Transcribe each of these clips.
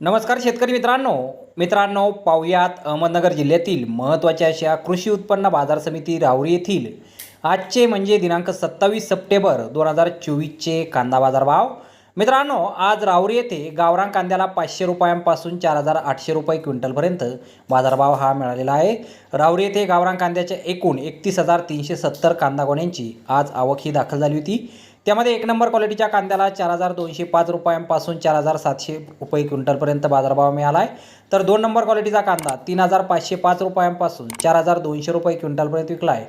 नमस्कार शेतकरी मित्रांनो. मित्रांनो पाहुयात अहमदनगर जिल्ह्यातील महत्त्वाच्या अशा कृषी उत्पन्न बाजार समिती राहुरी येथील. आजचे म्हणजे दिनांक सत्तावीस सप्टेंबर दोन हजार चोवीसचे कांदा बाजार भाव मित्रांनो आज राहुरी येथे गावरान कांद्याला पाचशे रुपयांपासून चार हजार आठशे रुपये क्विंटलपर्यंत बाजारभाव हा मिळालेला आहे. राहुरी येथे गावरान कांद्याच्या एकूण एकतीस हजार तीनशे सत्तर कांदा गोण्यांची आज आवक ही दाखल झाली होती. त्यामध्ये एक नंबर क्वालिटीच्या कांद्याला चार हजार दोनशे पाच रुपयांपासून चार हजार सातशे रुपये क्विंटलपर्यंत बाजारभाव मिळाला आहे तर दोन नंबर क्वालिटीचा कांदा तीन हजार पाचशे पाच रुपयांपासून चार हजार दोनशे रुपये क्विंटलपर्यंत विकला आहे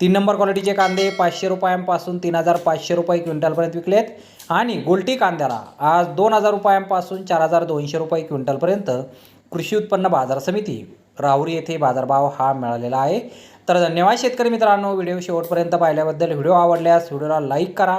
तीन नंबर क्वालिटीचे कांदे पाचशे रुपयांपासून तीन हजार पाचशे रुपये क्विंटलपर्यंत विकलेत. आणि गोल्टी कांद्याला आज दोन हजार रुपयांपासून चार हजार दोनशे रुपये क्विंटलपर्यंत कृषी उत्पन्न बाजार समिती राहुरी येथे बाजारभाव हा मिळालेला आहे. तर धन्यवाद शेतकरी मित्रांनो व्हिडिओ शेवटपर्यंत पाहिल्याबद्दल व्हिडिओ आवडल्यास व्हिडिओला लाईक करा.